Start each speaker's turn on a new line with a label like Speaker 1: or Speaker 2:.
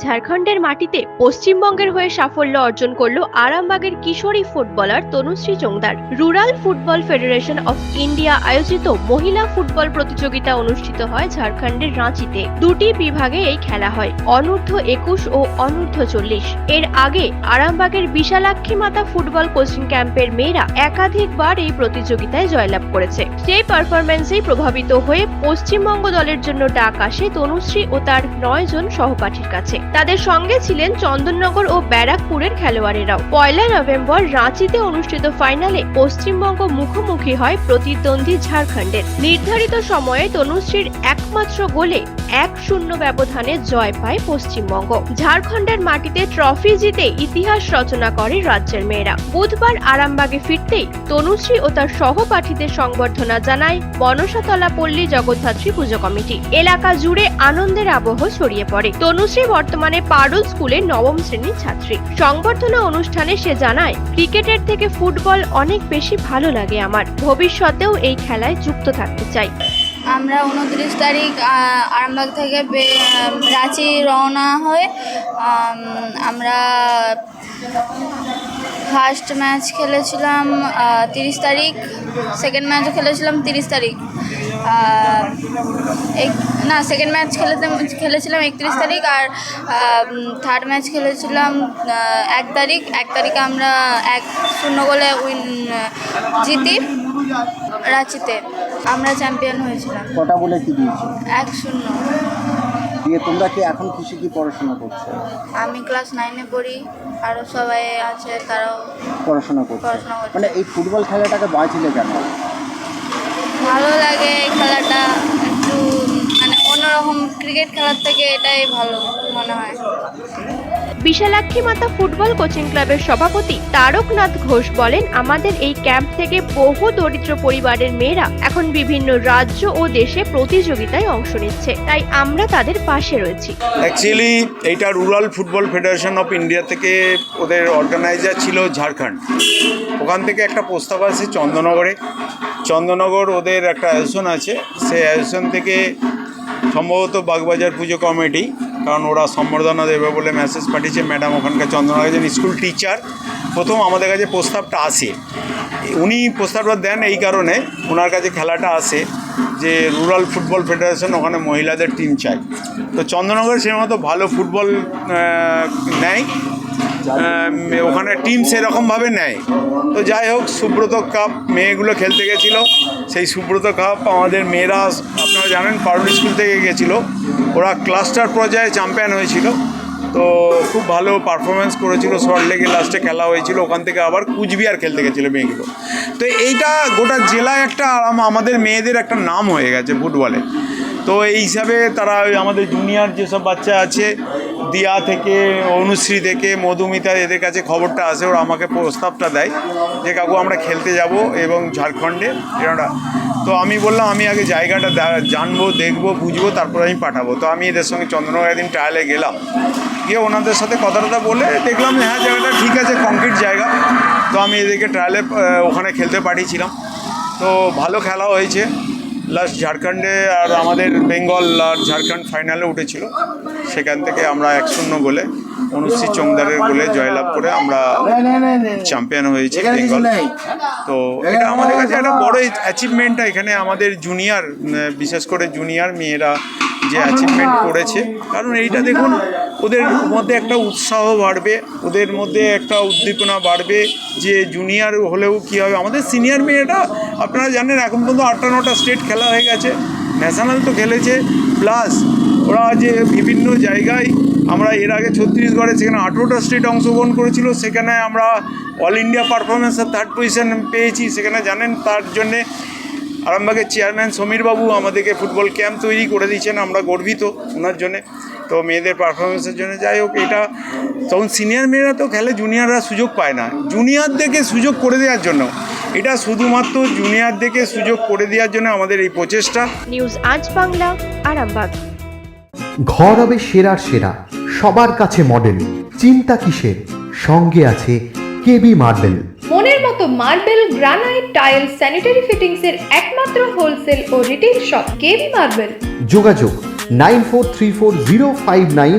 Speaker 1: ঝাড়খণ্ডের মাটিতে পশ্চিমবঙ্গের হয়ে সাফল্য অর্জন করল আরামবাগের কিশোরী footballer Tanushree Chongdar. Rural football federation of India আয়োজিত মহিলা ফুটবল প্রতিযোগিতা অনুষ্ঠিত হয় ঝাড়খণ্ডের রাঁচিতে। দুটি বিভাগে এই খেলা হয়, অনূর্ধ্ব একুশ ও অনূর্ধ্ব চল্লিশ। এর আগে আরামবাগের বিশালাক্ষী মাতা ফুটবল কোচিং ক্যাম্পের মেয়েরা একাধিকবার এই প্রতিযোগিতায় জয়লাভ করেছে। সেই পারফরমেন্সেই প্রভাবিত হয়ে পশ্চিমবঙ্গ দলের জন্য ডাক আসে তনুশ্রী ও তার নয় জন সহপাঠীর কাছে। তাদের সঙ্গে ছিলেন চন্দননগর ও ব্যারাকপুরের খেলোয়াড়েরাও। পয়লা নভেম্বর রাঁচিতে অনুষ্ঠিত ফাইনালে পশ্চিমবঙ্গ মুখোমুখি হয় প্রতিদ্বন্দ্বী ঝাড়খণ্ডের। নির্ধারিত সময়ে তনুশ্রীর একমাত্র গোলে এক শূন্য ব্যবধানে জয় পায় পশ্চিমবঙ্গ। ঝাড়খণ্ডের মাটিতে ট্রফি জিতে ইতিহাস রচনা করে রাজ্যের মেয়েরা। বুধবার আরামবাগে ফিরতেই তনুশ্রী ও তার সহপাঠীদের সংবর্ধনা জানায় বনসাতলা পল্লী জগদ্ধাত্রী পুজো কমিটি। এলাকা জুড়ে আনন্দের আবহ ছড়িয়ে পড়ে। তনুশ্রী বর্তমানে পারুল স্কুলে নবম শ্রেণির ছাত্রী। সংবর্ধনা অনুষ্ঠানে সে জানায়, ক্রিকেটের থেকে ফুটবল অনেক বেশি ভালো লাগে আমার। ভবিষ্যতেও এই খেলায় যুক্ত থাকতে চাই।
Speaker 2: আমরা উনত্রিশ তারিখ আরামবাগ থেকে রাঁচি রওনা হয়ে আমরা ফার্স্ট ম্যাচ খেলেছিলাম তিরিশ তারিখ, সেকেন্ড ম্যাচও খেলেছিলাম তিরিশ তারিখ। না সেকেন্ড ম্যাচ খেলেতে খেলেছিলাম একত্রিশ তারিখ আর থার্ড ম্যাচ খেলেছিলাম এক তারিখ। এক তারিখে আমরা এক শূন্য গোলে উইন জিতি রাঁচিতে। আমরা চ্যাম্পিয়ন হয়েছিলাম।
Speaker 3: কটা বলে কি দিয়েছে?
Speaker 2: এক শূন্য।
Speaker 3: দিয়ে তোমরা কি এখন কিসে কি পড়াশোনা করছ?
Speaker 2: আমি ক্লাস নাইনে পড়ি। আরও সবাই আছে তারাও
Speaker 3: পড়াশোনা করছ।
Speaker 2: পড়াশোনা।
Speaker 3: মানে এই ফুটবল খেলাটাকে বাঁচলে কেন?
Speaker 2: ভালো লাগে এই খেলাটা। মানে ক্রিকেট খেলার থেকে এটাই ভালো মনে হয়।
Speaker 1: বিশালাক্ষী মাতা ফুটবল কোচিং ক্লাবের সভাপতি তারকনাথ ঘোষ বলেন আমাদের এই ক্যাম্প থেকে বহু দরিদ্র পরিবারের মেয়েরা এখন বিভিন্ন রাজ্য ও দেশে প্রতিযোগিতায় অংশ নিচ্ছে। তাই আমরা তাদের পাশে রয়েছি।
Speaker 4: অ্যাকচুয়ালি এটা rural football federation of India থেকে ওদের অর্গানাইজার ছিল ঝাড়খণ্ড। ওখান থেকে একটা প্রস্তাব আছে চন্দননগরে চন্দননগর ওদের একটা আয়োজন আছে। সেই আয়োজন থেকে সম্ভবত বাগবাজার পুজো কমিটি, কারণ ওরা সম্বর্ধনা দেবে বলে মেসেজ পাঠিয়েছে ম্যাডাম ওখানকার চন্দ্রনাথ একজন স্কুল টিচার প্রথম আমাদের কাছে প্রস্তাবটা আসে। উনি প্রস্তাবটা দেন এই কারণে ওনার কাছে খেলাটা আসে। যে রুরাল ফুটবল ফেডারেশন ওখানে মহিলাদের টিম চাই তো চন্দ্রনগর সে মতো ভালো ফুটবল নেয়। ওখানে টিম সেরকমভাবে নেয়। তো যাই হোক, সুব্রত কাপ মেয়েগুলো খেলতে গেছিল। সেই সুব্রত কাপ আমাদের মেয়েরা, আপনারা জানেন, পারুল স্কুল থেকে গেছিল। ওরা ক্লাস্টার পর্যায়ে চ্যাম্পিয়ন হয়েছিল। তো খুব ভালো পারফরমেন্স করেছিল। শর্ট লেগে লাস্টে খেলা হয়েছিল। ওখান থেকে আবার কুচবিহার খেলতে গেছিল মেয়েগুলো। তো এইটা গোটা জেলায় একটা আমাদের মেয়েদের একটা নাম হয়ে গেছে ফুটবলে। তো এই হিসাবে তারা আমাদের জুনিয়র যেসব বাচ্চা আছে দিয়া থেকে, অনুশ্রী থেকে, মধুমিতা এদের কাছে খবরটা আসে, ওরা আমাকে প্রস্তাবটা দেয় যে, কাকু, আমরা খেলতে যাব এবং ঝাড়খণ্ডে। এরা, তো আমি বললাম, আমি আগে জায়গাটা জানব, দেখব, বুঝব, তারপর আমি পাঠাবো। তো আমি এদের সঙ্গে চন্দ্রনগর একদিন ট্রায়ালে গেলাম। গিয়ে ওনাদের সাথে কথা টথা বলে দেখলাম হ্যাঁ জায়গাটা ঠিক আছে কংক্রিট জায়গা। তো আমি এদেরকে ট্রায়ালে ওখানে খেলতে পাঠিয়েছিলাম। তো ভালো খেলা হয়েছে। লাস্ট ঝাড়খণ্ডে আর আমাদের বেঙ্গল আর ঝাড়খণ্ড ফাইনালে উঠেছিল। সেখান থেকে আমরা এক শূন্য গোলে অনুশ্রী চোংদারের গোলে জয়লাভ করে আমরা চ্যাম্পিয়ন হয়েছি বেঙ্গল তো এটা আমাদের কাছে একটা বড় অ্যাচিভমেন্টটা এখানে আমাদের জুনিয়র বিশেষ করে জুনিয়র মেয়েরা যে অ্যাচিভমেন্ট করেছে। কারণ এইটা দেখুন ওদের মধ্যে একটা উৎসাহ বাড়বে ওদের মধ্যে একটা উদ্দীপনা বাড়বে যে জুনিয়র হলেও কী হবে। আমাদের সিনিয়র মেয়েরা আপনারা জানেন এখন পর্যন্ত আটটা নটা স্টেট খেলা হয়ে গেছে। ন্যাশনাল তো খেলেছে প্লাস ওরা যে বিভিন্ন জায়গায় আমরা এর আগে ছত্তিশগড়ে সেখানে আঠেরোটা স্টেট অংশগ্রহণ করেছিল, সেখানে আমরা অল ইন্ডিয়া পারফরমেন্সের থার্ড পজিশন পেয়েছি, সেখানে জানেন তার জন্যে আরামবাগের চেয়ারম্যান সমীরবাবু আমাদেরকে ফুটবল ক্যাম্প তৈরি করে দিয়েছেন, আমরা গর্বিত ওনার জন্যে। তো মেয়েদের পারফরমেন্সের জন্য যাই হোক, এটা তখন সিনিয়র মেয়েরা তো খেলে জুনিয়ররা সুযোগ পায় না। জুনিয়রদেরকে সুযোগ করে দেওয়ার জন্য এটা শুধুমাত্র জুনিয়রদেরকে সুযোগ করে দেওয়ার জন্য আমাদের এই প্রচেষ্টা।
Speaker 1: নিউজ আজ বাংলা আরামবাগ।
Speaker 5: ঘর হবে সেরার সেরা সবার কাছে মডেল চিন্তা কিসের? সঙ্গে আছে কেবি মার্বেল
Speaker 6: মনের মতো marble granite tile sanitary fittings এর একমাত্র হোলসেল ও রিটেল শপ কেবি মার্বেল
Speaker 5: যোগাযোগ nine four three four zero five nine